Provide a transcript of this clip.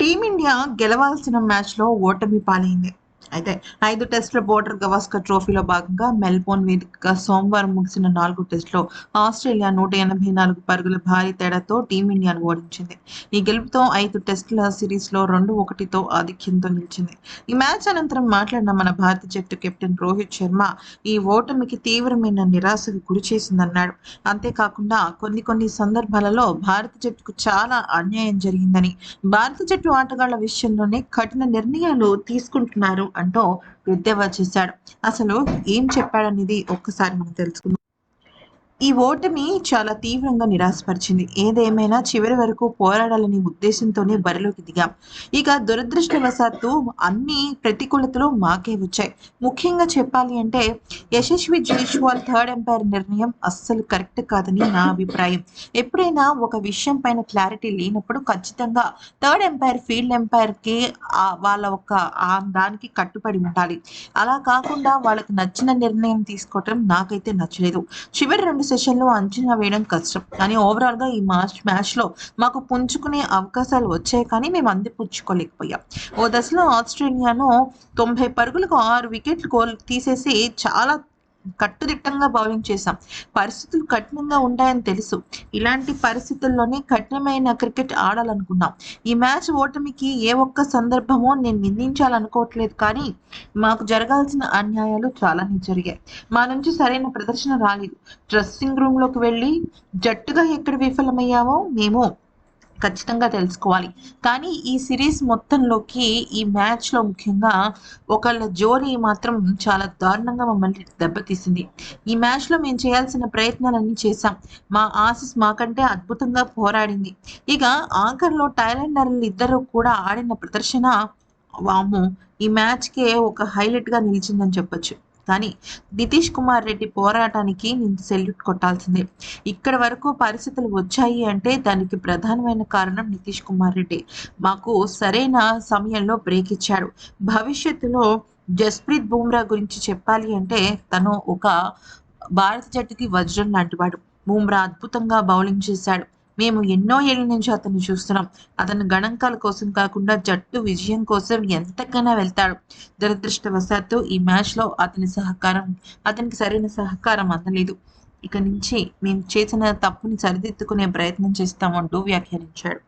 Team India గెలవాల్సిన మ్యాచ్లో ఓటమి పాలైంది. అయితే ఐదు టెస్టుల బోర్డర్ గవాస్కర్ ట్రోఫీలో భాగంగా మెల్బోర్న్ వేదికగా సోమవారం ముగిసిన నాలుగు టెస్టులో ఆస్ట్రేలియా నూట ఎనభై నాలుగు పరుగుల భారీ తేడాతో టీమిండియాను ఓడించింది. ఈ గెలుపుతో ఐదు టెస్టుల సిరీస్లో రెండు ఒకటితో ఆధిక్యంతో నిలిచింది. ఈ మ్యాచ్ అనంతరం మాట్లాడిన మన భారత జట్టు కెప్టెన్ రోహిత్ శర్మ ఈ ఓటమికి తీవ్రమైన నిరాశకు గురి చేసిందన్నాడు. అంతేకాకుండా కొన్ని కొన్ని సందర్భాలలో భారత జట్టుకు చాలా అన్యాయం జరిగిందని భారత జట్టు ఆటగాళ్ళ విషయంలోనే కఠిన నిర్ణయాలు తీసుకుంటున్నారు అంటూ ఎద్దేవా చేశాడు అసలు ఏం చెప్పాడనేది ఒక్కసారి మనం తెలుసుకుందాం. ఈ ఓటమి చాలా తీవ్రంగా నిరాశపరిచింది. ఏదేమైనా చివరి వరకు పోరాడాలని ఉద్దేశంతోనే బరిలోకి దిగాం. ఇక దురదృష్టవశాత్తు అన్ని ప్రతికూలతలు మాకే వచ్చాయి. ముఖ్యంగా చెప్పాలి అంటే యశస్వి జైష్వాల్ థర్డ్ ఎంపైర్ నిర్ణయం అస్సలు కరెక్ట్ కాదని నా అభిప్రాయం. ఎప్పుడైనా ఒక విషయం పైన క్లారిటీ లేనప్పుడు ఖచ్చితంగా థర్డ్ ఎంపైర్ ఫీల్డ్ ఎంపైర్కి వాళ్ళ ఒక ఆ దానికి కట్టుబడి ఉండాలి. అలా కాకుండా వాళ్ళకి నచ్చిన నిర్ణయం తీసుకోవటం నాకైతే నచ్చలేదు. చివరి రెండు సెషన్లో అంచనా వేయడం కష్టం. కానీ ఓవరాల్గా ఈ మ్యాచ్ మ్యాచ్లో మాకు పుంజుకునే అవకాశాలు వచ్చాయి కానీ మేము అందిపుచ్చుకోలేకపోయాం. ఓ దశలో ఆస్ట్రేలియాను తొంభై పరుగులకు ఆరు వికెట్లు గోల్ తీసేసి చాలా కట్టుదిట్టంగా బౌలింగ్ చేశాం పరిస్థితులు కఠినంగా ఉంటాయని తెలుసు. ఇలాంటి పరిస్థితుల్లోనే కఠినమైన క్రికెట్ ఆడాలనుకున్నాం. ఈ మ్యాచ్ ఓటమికి ఏ ఒక్క సందర్భమో నేను నిందించాలనుకోవట్లేదు. కానీ మాకు జరగాల్సిన అన్యాయాలు చాలానే జరిగాయి. మా నుంచి సరైన ప్రదర్శన రాలేదు. డ్రెస్సింగ్ రూమ్లోకి వెళ్ళి జట్టుగా ఎక్కడ విఫలమయ్యామో మేము ఖచ్చితంగా తెలుసుకోవాలి. కానీ ఈ సిరీస్ మొత్తంలోకి ఈ మ్యాచ్లో ముఖ్యంగా ఒకళ్ళ జోలి మాత్రం చాలా దారుణంగా మమ్మల్ని దెబ్బతీసింది. ఈ మ్యాచ్లో మేము చేయాల్సిన ప్రయత్నాలన్నీ చేశాం. మా ఆసిస్ మాకంటే అద్భుతంగా పోరాడింది. ఇక ఆఖర్లో టైలెండర్లు ఇద్దరు కూడా ఆడిన ప్రదర్శన వాము ఈ మ్యాచ్కే ఒక హైలైట్గా నిలిచిందని చెప్పొచ్చు. కానీ నితీష్ కుమార్ రెడ్డి పోరాటానికి నేను సెల్యూట్ కొట్టాల్సిందే. ఇక్కడ వరకు పరిస్థితులు వచ్చాయి అంటే దానికి ప్రధానమైన కారణం నితీష్ కుమార్ రెడ్డి. మాకు సరైన సమయంలో బ్రేక్ ఇచ్చాడు. భవిష్యత్తులో జస్ప్రీత్ బుమ్రా గురించి చెప్పాలి అంటే తను ఒక భారత జట్టుకి వజ్రం లాంటివాడు. బుమ్రా అద్భుతంగా బౌలింగ్ చేశాడు. మేము ఎన్నో ఏళ్ళ నుంచి అతన్ని చూస్తున్నాం. అతను గణాంకాల కోసం కాకుండా జట్టు విజయం కోసం ఎంతకైనా వెళ్తాడు. దురదృష్టవశాత్తు ఈ మ్యాచ్లో అతని సహకారం అతనికి సరైన సహకారం అందలేదు. ఇక నుంచి మేము చేసిన తప్పుని సరిదిద్దుకునే ప్రయత్నం చేస్తామంటూ వ్యాఖ్యానించాడు.